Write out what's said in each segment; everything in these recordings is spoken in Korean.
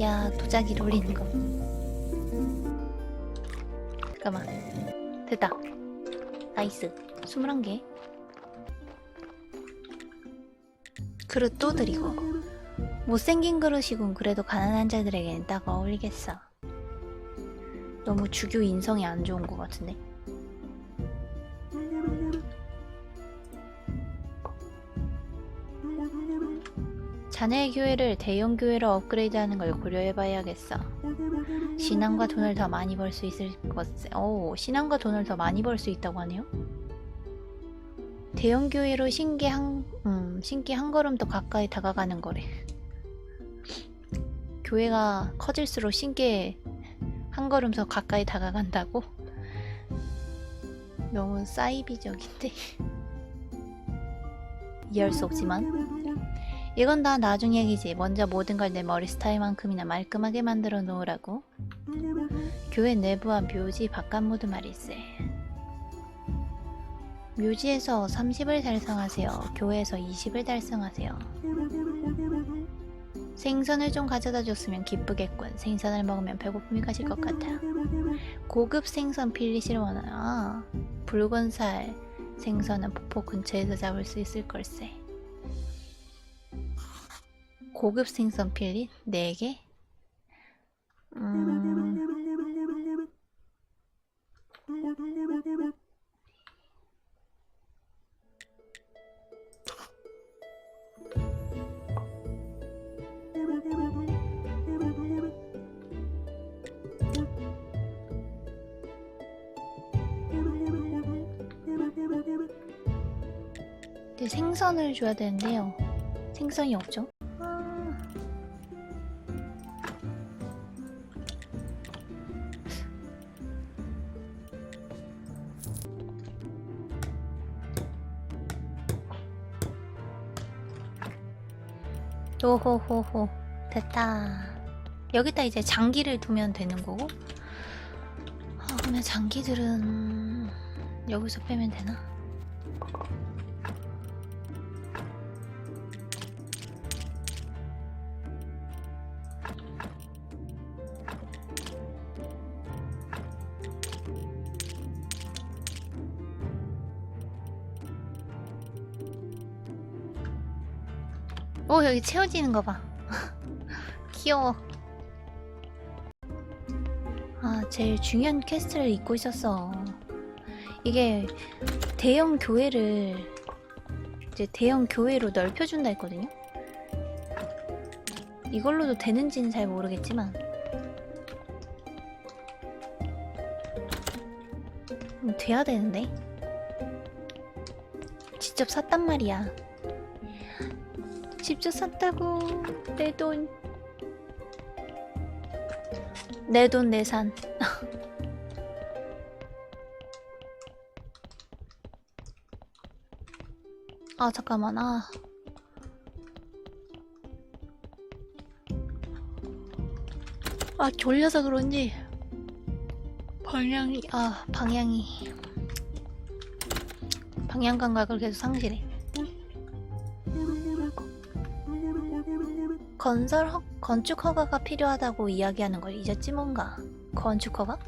야 도자기 돌리는 거. 잠깐만. 됐다. 나이스. 21개. 그릇 또 드리고. 못생긴 그릇이군. 그래도 가난한 자들에게는 딱 어울리겠어. 너무 주교 인성이 안 좋은 것 같은데 자네 교회를 대형 교회로 업그레이드하는 걸 고려해봐야겠어. 신앙과 돈을 더 많이 벌 수 있을 것세. 오, 신앙과 돈을 더 많이 벌 수 있다고 하네요. 대형 교회로 신기 한, 음, 신기 한 걸음 더 가까이 다가가는 거래. 교회가 커질수록 신기에 한 걸음 더 가까이 다가간다고? 너무 사이비적인데? 이해할 수 없지만. 이건 다 나중 얘기지. 먼저 모든 걸 내 머리 스타일만큼이나 말끔하게 만들어 놓으라고. 교회 내부와 묘지 바깥 모두 말일세. 묘지에서 30을 달성하세요. 교회에서 20을 달성하세요. 생선을 좀 가져다 줬으면 기쁘겠군. 생선을 먹으면 배고픔이 가실 것 같아. 고급 생선 필리시를 원하나? 아, 붉은 살 생선은 폭포 근처에서 잡을 수 있을 걸세. 고급 생선 필릿 4개? 음... 근데 생선을 줘야 되는데요. 생선이 없죠? 오호호호. 됐다. 여기다 이제 장기를 두면 되는 거고. 아 그러면 장기들은 여기서 빼면 되나? 오 여기 채워지는 거 봐. 귀여워. 아 제일 중요한 퀘스트를 잊고 있었어. 이게 대형 교회를 이제 대형 교회로 넓혀준다 했거든요. 이걸로도 되는지는 잘 모르겠지만 음, 돼야 되는데 직접 샀단 말이야. 직접 샀다고. 내 돈. 내 돈 내산. 아 잠깐만. 아. 아, 졸려서 그런지 방향이 아 방향이. 방향 감각을 계속 상실해 건설 허, 건축 허가가 필요하다고 이야기하는 걸 잊었지 뭔가. 건축 허가?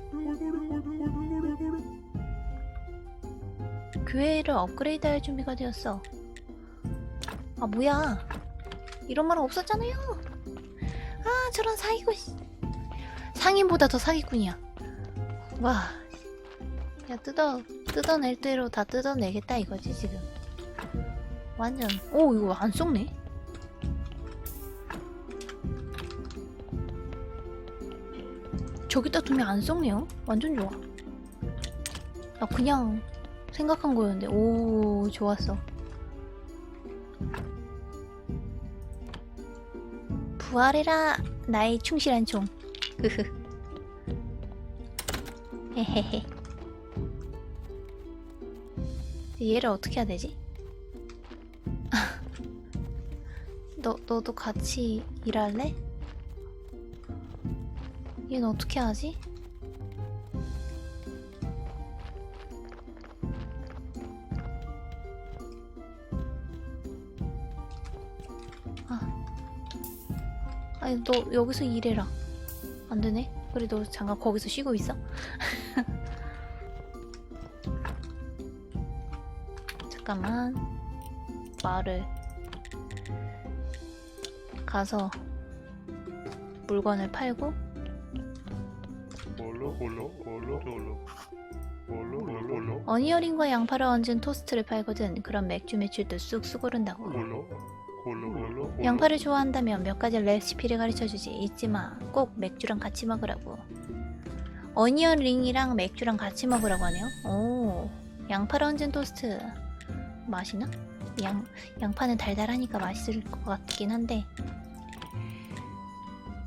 교회를 업그레이드할 준비가 되었어. 아 뭐야? 이런 말은 없었잖아요. 아 저런 사기꾼 씨. 상인보다 더 사기꾼이야. 와 야 뜯어 뜯어낼 대로 다 뜯어내겠다 이거지 지금. 완전. 오 이거 안 썩네 저기다 두면 안 썩네요. 완전 좋아. 나 그냥 생각한 거였는데, 오, 좋았어. 부활해라, 나의 충실한 종. 흐흐. 헤헤헤. 얘를 어떻게 해야 되지? 너, 너도 같이 일할래? 얘는 어떻게 하지? 아. 아니 너 여기서 일해라. 안 되네. 그래 너 잠깐 거기서 쉬고 있어. 잠깐만. 말을 가서 물건을 팔고 어니어링과 양파를 얹은 토스트를 팔거든. 그럼 맥주 매출도 쑥쑥 오른다고. 양파를 좋아한다면 몇 가지 레시피를 가르쳐주지. 잊지 마. 꼭 맥주랑 같이 먹으라고. 어니언 링이랑 맥주랑 같이 먹으라고 하네요. 오, 양파를 얹은 토스트. 맛이나? 양, 양파는 달달하니까 맛있을 것 같긴 한데.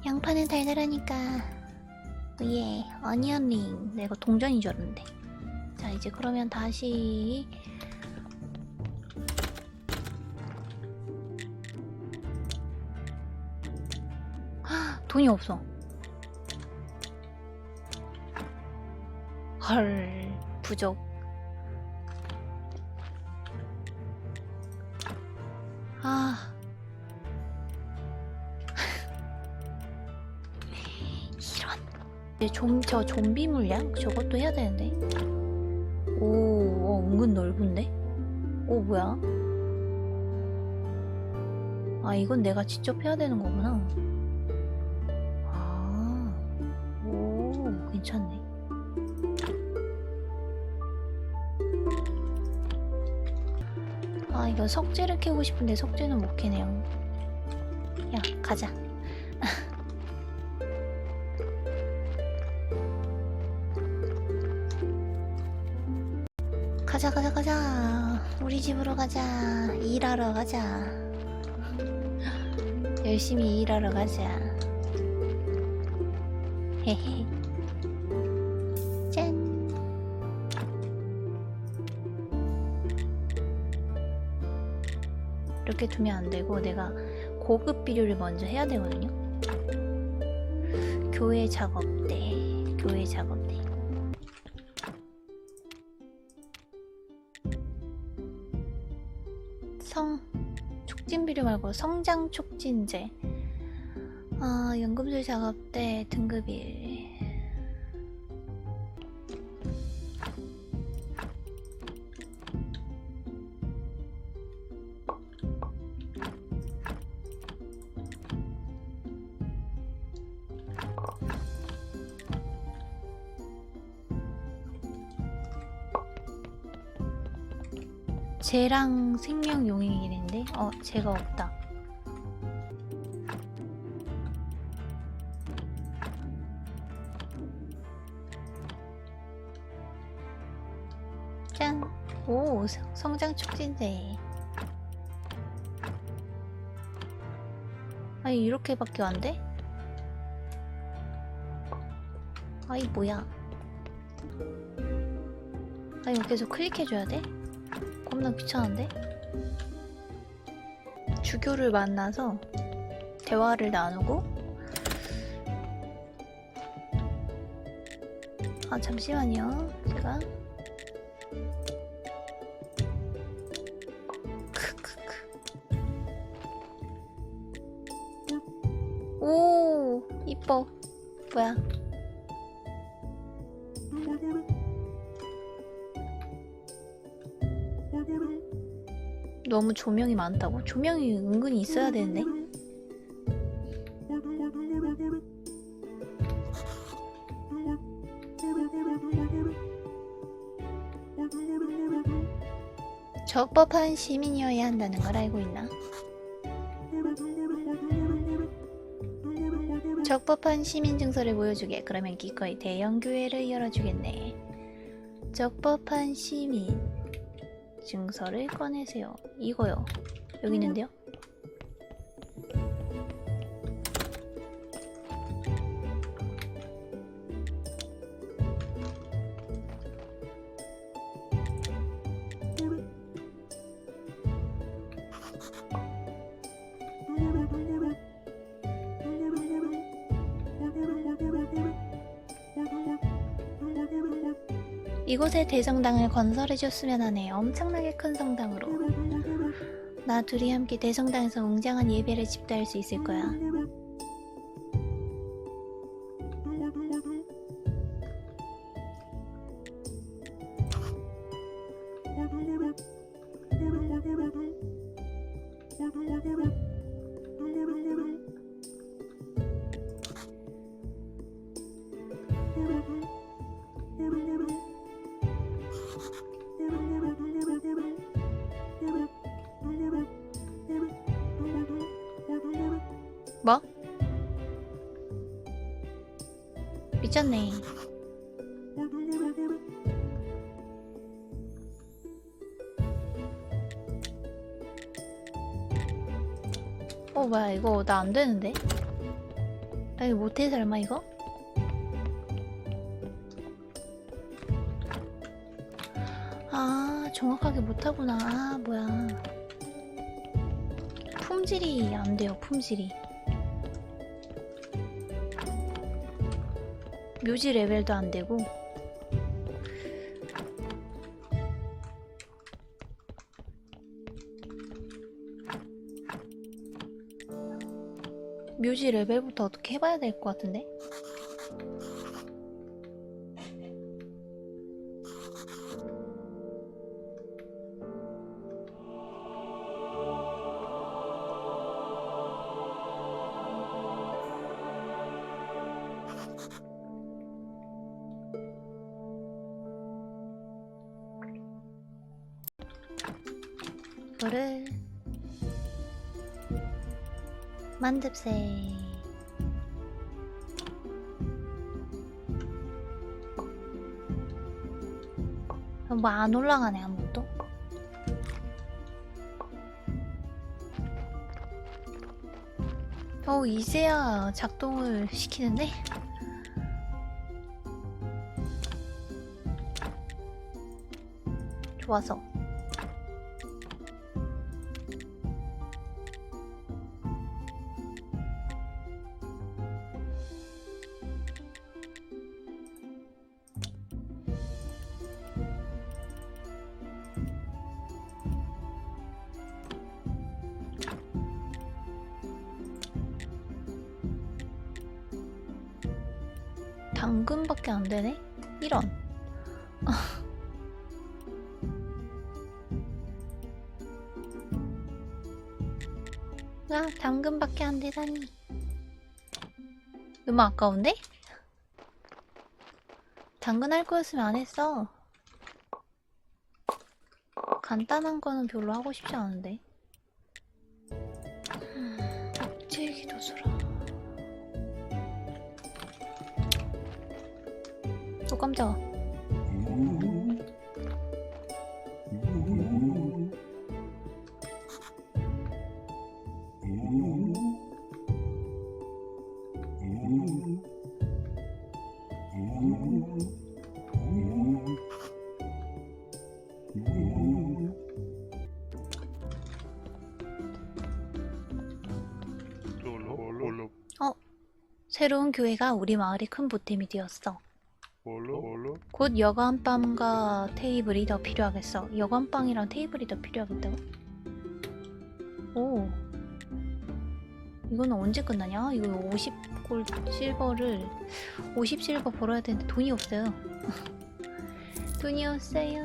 양파는 달달하니까. 예, 어니언 링. 내가 동전인 줄 알았는데. 자, 이제 그러면 다시 돈이 없어. 헐, 부족. 아. 이제 좀, 저 좀비 물량? 저것도 해야 되는데. 오, 어, 은근 넓은데? 오, 뭐야? 아, 이건 내가 직접 해야 되는 거구나. 아, 오, 괜찮네. 아, 이거 석재를 캐고 싶은데 석재는 못 캐네요. 야, 가자. 가자, 가자, 가자. 우리 집으로 가자. 일하러 가자. 열심히 일하러 가자. 헤헤. 짠. 이렇게 두면 안 되고 내가 고급 비료를 먼저 해야 되거든요. 교회 작업대, 교회 작업 성 촉진 비료 말고 성장 촉진제. 아, 연금술 작업대 등급 1. 쟤랑 생명 용액이랬는데 어 쟤가 없다 짠! 오 성- 성장 촉진제 아니 이렇게밖에 안 돼? 아이 뭐야 아 이거 계속 클릭해줘야 돼? 겁나 귀찮은데? 주교를 만나서 대화를 나누고? 아 잠시만요 제가. 오 이뻐. 뭐야 너무 조명이 많다고? 조명이 은근히 있어야 되는데 적법한 시민이어야 한다는 걸 알고 있나? 적법한 시민 증서를 보여주게. 그러면 기꺼이 대형 교회를 열어주겠네. 적법한 시민 증서를 꺼내세요. 이거요. 여기 있는데요. 이곳에 대성당을 건설해 줬으면 하네. 엄청나게 큰 성당으로. 나 둘이 함께 대성당에서 웅장한 예배를 집도할 수 있을 거야. 뭐? 미쳤네. 어 뭐야 이거 나 안 되는데? 나 이거 못해 설마 이거? 아 정확하게 못하구나 아 뭐야 품질이 안 돼요 품질이 묘지 레벨도 안 되고 묘지 레벨부터 어떻게 해봐야 될 것 같은데? 이거를 만듭세 뭐 안 올라가네 아무것도? 어 이제야 작동을 시키는데? 좋아서 당근밖에 안 되네? 이런. 아, 당근밖에 안 되다니. 너무 아까운데? 당근 할 거였으면 안 했어. 간단한 거는 별로 하고 싶지 않은데. 어 깜짝아 또 올라 올라 새로운 교회가 우리 마을의 큰 보탬이 되었어 곧 여관방과 테이블이 더 필요하겠어. 여관방이랑 테이블이 더 필요하겠다고? 오. 이거는 언제 끝나냐? 이거 50골 실버를 50 실버 벌어야 되는데 돈이 없어요. 돈이 없어요